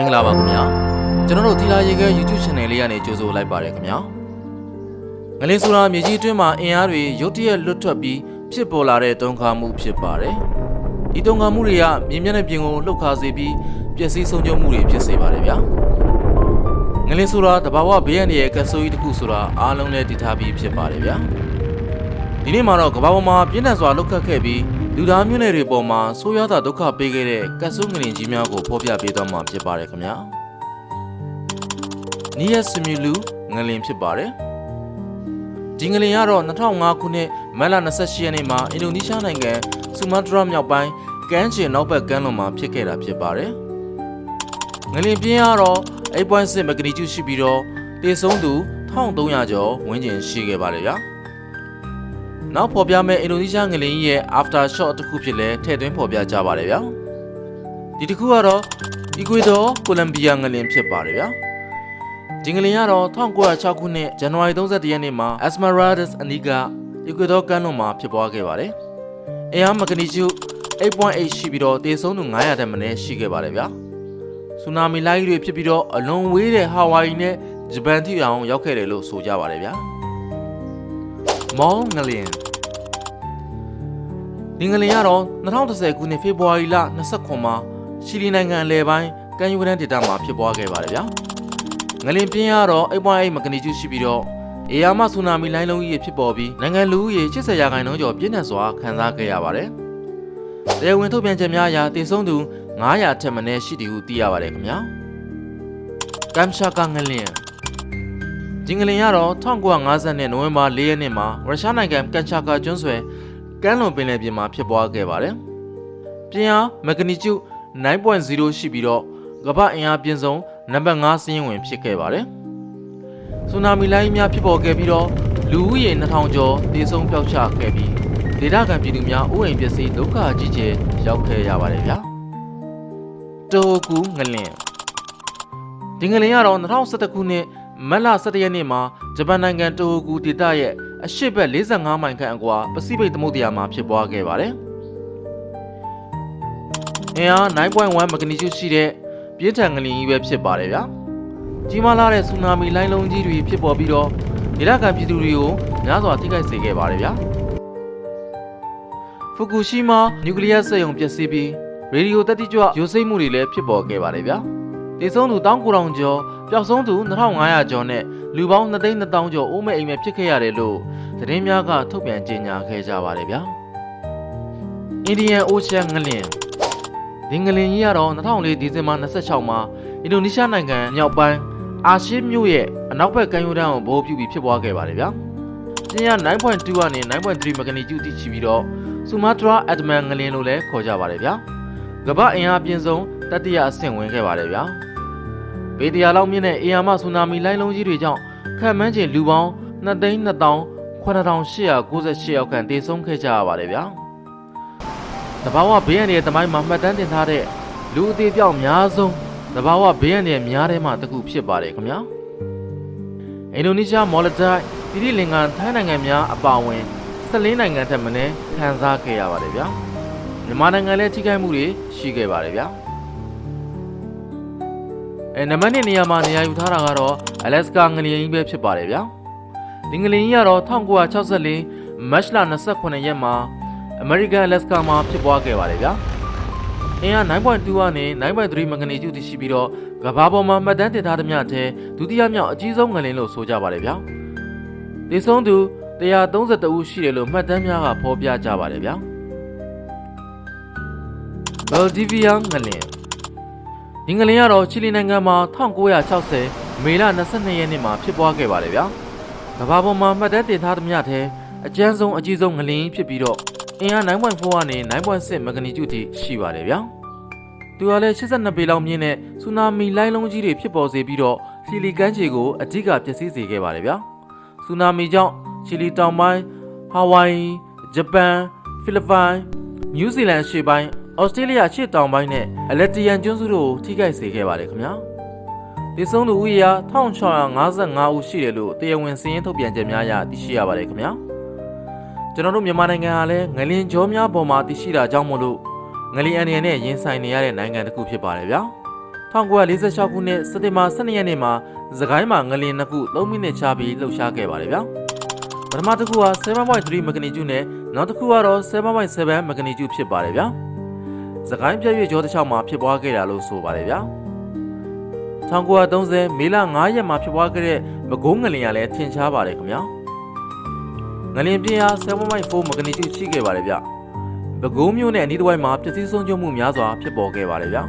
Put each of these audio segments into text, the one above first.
မင်္ဂလာပါခင်ဗျာကျွန်တော်တို့သီလာရေခဲ YouTube channel လေးကနေကြိုဆိုလိုက်ပါတယ်ခင်ဗျာငလင်းဆိုတာမြေကြီးအတွင်းမှာအင်အားတွေရုတ်တရက်လွတ်ထွက်ပြီးဖြစ်ပေါ်လာတဲ့တုံခါမှုဖြစ်ပါတယ်ဒီတုံခါမှုတွေကမြင်းမြတ်တဲ့ပြင်ကိုလှုပ်ခါစေပြီးပျက်စီးဆုံးရှုံးမှုတွေဖြစ်စေပါတယ်ဗျာငလင်းဆိုတာတဘာဝဘေးရန်ရဲ့ကဆိုးကြီးတစ်ခုဆိုတာအားလုံးလည်းတည်ထားပြီးဖြစ်ပါတယ်ဗျာဒီနေ့မှာတော့ကမ္ဘာပေါ်မှာပြင်းထန်စွာလှုပ်ခတ်ခဲ့ပြီး လူသားမျိုးနွယ်တွေပေါ်မှာဆိုးရွားတာဒုက္ခပေးခဲ့တဲ့ကတ်ဆိုးငလင်ကြီးများကိုဖော်ပြပေးသွားမှာဖြစ်ပါတယ်ခင်ဗျာနီးယစမြူလူငလင်ဖြစ်ပါတယ်ဒီငလင်ကတော့2005ခုနှစ်မတ်လ28ရက်နေ့မှာအင်ဒိုနီးရှားနိုင်ငံဆူမာတရာမြောက်ပိုင်းကမ်းခြေနောက်ဘက်ကမ်းလွန်မှာဖြစ်ခဲ့တာဖြစ်ပါတယ်ငလင်ပြင်းကတော့8.6မဂနီကျူရှိပြီးတော့တေဆုံးသူ1300ကျော်ဝန်းကျင်ရှိခဲ့ပါတယ်ဗျာ နောက်ဖော်ပြမဲ့အင်ဒိုနီးရှားငလင်ကြီးရဲ့ after shot တစ်ခုဖြစ်လဲထည့်သွင်းဖော်ပြကြပါတယ်ဗျာဒီတစ်ခုကတော့ Ecuador Colombia ငလင်ဖြစ်ပါတယ်ဗျာဒီငလင်ကတော့1906ခုနှစ်ဇန်နဝါရီ31ရက်နေ့မှာ Esmeraldas အနီးက Ecuador ကမ်းလွန်မှာဖြစ်ပွားခဲ့ပါတယ်။အင်အားမဂနီကျူ8.8ရှိပြီးတော့တေဆုံးသူ900တက်မင်းရှိခဲ့ပါတယ်ဗျာ။ဆူနာမီလိုက်တွေဖြစ်ပြီးတော့အလွန်ဝေးတဲ့ဟာဝိုင်နဲ့ဂျပန်ထိအောင်ရောက်ခဲ့တယ်လို့ဆိုကြပါတယ်ဗျာ။မောင်းငလင် ဒီငလင်ကတော့2010ခုနှစ်ဖေဖော်ဝါရီလ29မှာရှီလီနိုင်ငံအလယ်ပိုင်းကန်ယူဂရန်ဒေသမှာဖြစ်ပွားခဲ့ပါတယ်ဗျာ။ငလင်ပြင်းကတော့8.8မဂနီကျူရှိပြီးတော့အေယာမဆူနာမီလိုင်းလုံးကြီးဖြစ်ပေါ်ပြီးနိုင်ငံလူဦးရေ80ရာခိုင်နှုန်းကျော်ပြင်းထန်စွာခံစားခဲ့ရပါတယ်။တရားဝင်ထုတ်ပြန်ချက်များအရတည်ဆုံးသူ900ထက်မနည်းရှိတယ်ဟုသိရပါတယ်ခင်ဗျာ။ကမ်ရှာကာငလင်ဒီငလင်ကတော့1950နှစ်နိုဝင်ဘာ4ရက်နေ့မှာရုရှားနိုင်ငံကန်ချာကာကျွန်းဆွယ် ကမ်းလွန်ပင်လယ်ပြင်မှာဖြစ်ပွားခဲ့ပါတယ်။ပြင်းအားမဂနီကျူ9.0ရှိပြီးတော့ကမ္ဘာအင်အားပြင်းဆုံးနံပါတ်5စီးရင်ဝင်ဖြစ်ခဲ့ပါတယ်။ဆူနာမီလိုင်းများဖြစ်ပေါ်ခဲ့ပြီးတော့လူဦးရေ2000ကျော်သေဆုံးပျောက်ကျခဲ့ပြီးဒေသခံပြည်သူများဥအိမ်ပစ္စည်းဒုက္ခကြီးကျယ်ရောက်ခဲ့ရပါတယ်ဗျာ။တိုကူငလင်ဒီငလင်ကတော့2011ခုနှစ်မတ်လ17ရက်နေ့မှာဂျပန်နိုင်ငံတိုကူဒေသရဲ့ အရှေ့ဘက်45မိုင်ခန့်အကွာပစိဖိတ်သမုဒ္ဒရာမှာဖြစ်ပွားခဲ့ပါတယ်။အင်အား9.1မဂနီကျူရှိတဲ့ပြင်းထန်ငလင်ကြီးပဲဖြစ်ပါတယ်ဗျာ။ကြီးမားလာတဲ့ဆူနာမီလိုင်းလုံးကြီးတွေဖြစ်ပေါ်ပြီးတော့ဒေသခံပြည်သူတွေကိုများစွာထိခိုက်စေခဲ့ပါတယ်ဗျာ။ဖူကူရှီမာနျူကလ িয়ার စက်ရုံပျက်စီးပြီးရေဒီယိုတက်တိကြွရိုးစိမ့်မှုတွေလည်းဖြစ်ပေါ်ခဲ့ပါတယ်ဗျာ။ဒေဆုံးသူ1900ကျော်ပျောက်ဆုံးသူ2500ကျော်နဲ့ လူပေါင်း2,200ကျော်အိုးမဲ့အိမ်မဲ့ဖြစ်ခဲ့ရတယ်လို့သတင်းများကထုတ်ပြန်ကြေညာခဲ့ကြပါတယ်ဗျာ။အင်ဒီယန်အိုရှန်ငလင်ဒီငလင်ကြီးကတော့2004ဒီဇင်ဘာ26မှာအင်ဒိုနီးရှားနိုင်ငံမြောက်ပိုင်းအာရှီမြို့ရဲ့အနောက်ဘက်ကမ်းရိုးတန်းကိုဗဟိုပြုပြီးဖြစ်ပွားခဲ့ပါတယ်ဗျာ။ကျင်းရ9.2ကနေ9.3မဂနီကျူတိရှိပြီးတော့ဆူမာတရာအက်ဒမန်ငလင်လို့လည်းခေါ်ကြပါတယ်ဗျာ။ကမ္ဘာအင်အားပြင်းဆုံးတတိယအဆင့်ဝင်ခဲ့ပါတယ်ဗျာ။ ဘေးတရာလောက်မြင့်တဲ့အေယာမဆူနာမီလိုင်းလုံးကြီးတွေကြောင့်ခန့်မှန်းချေလူပေါင်း2,200,9898ယောက်ခန့်တေဆုံးခဲ့ကြရပါတယ်ဗျာ။တဘာဝဘေးရန်ရဲ့တမိုင်းမှာမှတ်တမ်းတင်ထားတဲ့လူအသေးပြောက်များဆုံးတဘာဝဘေးရန်ရဲ့များထဲမှာတစ်ခုဖြစ်ပါတယ်ခင်ဗျာ။အင်ဒိုနီးရှားမော်လဒိုက်ပြည်တိလင်္ကာထိုင်းနိုင်ငံများအပါအဝင်14နိုင်ငံထက်မနည်းခံစားခဲ့ရပါတယ်ဗျာ။မြန်မာနိုင်ငံလည်းထိခိုက်မှုတွေရှိခဲ့ပါတယ်ဗျာ။ အဲနံပါတ်1နေရာမှာနေရာယူထားတာကတော့ Alaska ငလျင်ကြီးပဲဖြစ်ပါတယ်ဗျာဒီငလျင်ကြီးကတော့1964မတ်လ29ရက်မှာ American Alaska မှာဖြစ်ပွားခဲ့ပါတယ်ဗျာအင်အား9.2ကနေ9.3မဂနီကျူတည်ရှိပြီးတော့ကမ္ဘာပေါ်မှာမှတ်တမ်းတင်ထားသမျှထဲဒုတိယမြောက်အကြီးဆုံးငလျင်လို့ဆိုကြပါတယ်ဗျာဒီဆုံးသူ132ဦးရှိတယ်လို့မှတ်တမ်းများကဖော်ပြကြပါတယ်ဗျာ Valdivia ငလျင် အင်္ဂလန်ကတော့ချီလီနိုင်ငံမှာ1960မေလ22ရက်နေ့မှာဖြစ်ပွားခဲ့ပါတယ်ဗျာ။ကမ္ဘာပေါ်မှာမှတ်တမ်းတင်ထားသမျှထဲအကျန်းဆုံးအကြီးဆုံးငလျင်ဖြစ်ပြီးတော့အင်အား9.4ကနေ9.6မဂနီကျူထိရှိပါတယ်ဗျာ။သူကလည်း82ပေလောက်မြင့်တဲ့ဆူနာမီလိုင်းလုံးကြီးတွေဖြစ်ပေါ်စေပြီးတော့ချီလီကမ်းခြေကိုအကြီးကပျက်စီးစေခဲ့ပါတယ်ဗျာ။ဆူနာမီကြောင့်ချီလီတောင်ပိုင်းဟာဝိုင်ဂျပန်ဖိလစ်ပိုင်နယူးဇီလန်ရှေ့ပိုင်း ဩစတြေးလျရှေ့တောင်ပိုင်းနဲ့အလက်တီယန်ကျွန်းစုတို့ကိုထိခိုက်စေခဲ့ပါတယ်ခင်ဗျာ။ဒီဆုံးသူဦးရေ1655ဦးရှိတယ်လို့တရားဝင်စီးရင်ထုတ်ပြန်ချက်များအရသိရှိရပါတယ်ခင်ဗျာ။ကျွန်တော်တို့မြန်မာနိုင်ငံကလည်းငလင်ကြောများပေါ်မှာသိရှိတာကြောင့်မို့လို့ငလင်အန်ရနဲ့ရင်ဆိုင်နေရတဲ့နိုင်ငံတစ်ခုဖြစ်ပါတယ်ဗျာ။1946ခုနှစ်စက်တင်ဘာ12ရက်နေ့မှာသခိုင်းမှာငလင်နှစ်ခု3မိနစ်ချပြီးလှုပ်ရှားခဲ့ပါတယ်ဗျာပထမတစ်ခုက7.3မဂနီကျူနဲ့နောက်တစ်ခုကတော့7.7မဂနီကျူဖြစ်ပါတယ်ဗျာ သခိုင်းပြည့်ရွေ့ကျောတစ်ချောင်းမှာဖြစ်ပွားခဲ့တာလို့ဆိုပါတယ်ဗျာ1930မေလ9ရက်မှာဖြစ်ပွားခဲ့တဲ့မကုန်းငလင်ကလည်းထင်ရှားပါတယ်ခင်ဗျာငလင်ပြင်းအား7.4မဂနီကျူရှိခဲ့ပါတယ်ဗျာပဲခူးမြို့နဲ့အနီးတစ်ဝိုက်မှာပျက်စီးဆုံးရှုံးမှုများစွာဖြစ်ပေါ်ခဲ့ပါတယ်ဗျာ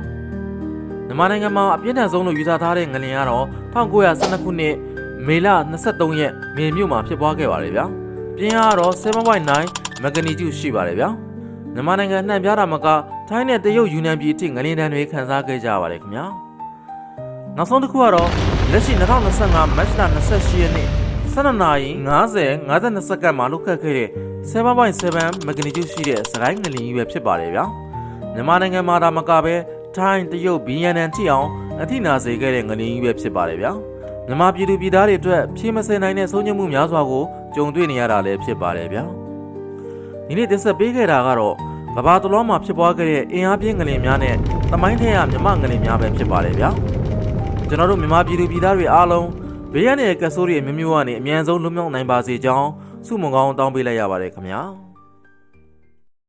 မြန်မာနိုင်ငံမှာအပြင်းထန်ဆုံးလို့ယူဆထားတဲ့ငလင်ကတော့1912ခုနှစ်မေလ23ရက်မေမြို့မှာဖြစ်ပွားခဲ့ပါတယ်ဗျာ။ပြင်းအားကတော့7.9မဂနီကျူရှိပါတယ်ဗျာ။မြန်မာနိုင်ငံနှံ့ပြားတာမက ထိုင်းနဲ့တရုတ်ယူနန်ပြည်အထိငလင်တန်းတွေခန်းစားခဲ့ကြပါတယ်ခင်ဗျာ။နောက်ဆုံးတစ်ခုကတော့လက်ရှိ2025မတ်လ28ရက်နေ့12နာရီ50 52စက္ကန့်မှာလုတ်ခတ်ခဲ့တဲ့7.7မဂနီကျူရှိတဲ့စကိုင်းငလင်ကြီးပဲဖြစ်ပါတယ်ဗျာ။မြန်မာနိုင်ငံမှာဒါမကပဲထိုင်းတရုတ်ဗီယက်နမ်ထိအောင်အထိနာစေခဲ့တဲ့ငလင်ကြီးပဲဖြစ်ပါတယ်ဗျာမြန်မာပြည်သူပြည်သားတွေအတွက်ဖြေမစင်နိုင်တဲ့ဆုံးညမှုများစွာကိုကြုံတွေ့နေရတာလည်းဖြစ်ပါတယ်ဗျာဒီနေ့တင်ဆက်ပေးခဲ့တာကတော့ ကဘာတလုံးမှာဖြစ်ပွားခဲ့တဲ့အင်အားပြင်းငလင်များနဲ့သမိုင်းထဲကမြမငလင်များပဲဖြစ်ပါတယ်ဗျာကျွန်တော်တို့မြန်မာပြည်သူပြည်သားတွေအားလုံးဘေးရန်ရဲ့ကဆိုးတွေအမျိုးမျိုးကနေအမြန်ဆုံးလွတ်မြောက်နိုင်ပါစေကြောင်းဆုမွန်ကောင်းတောင်းပေးလိုက်ရပါတယ်ခင်ဗျာ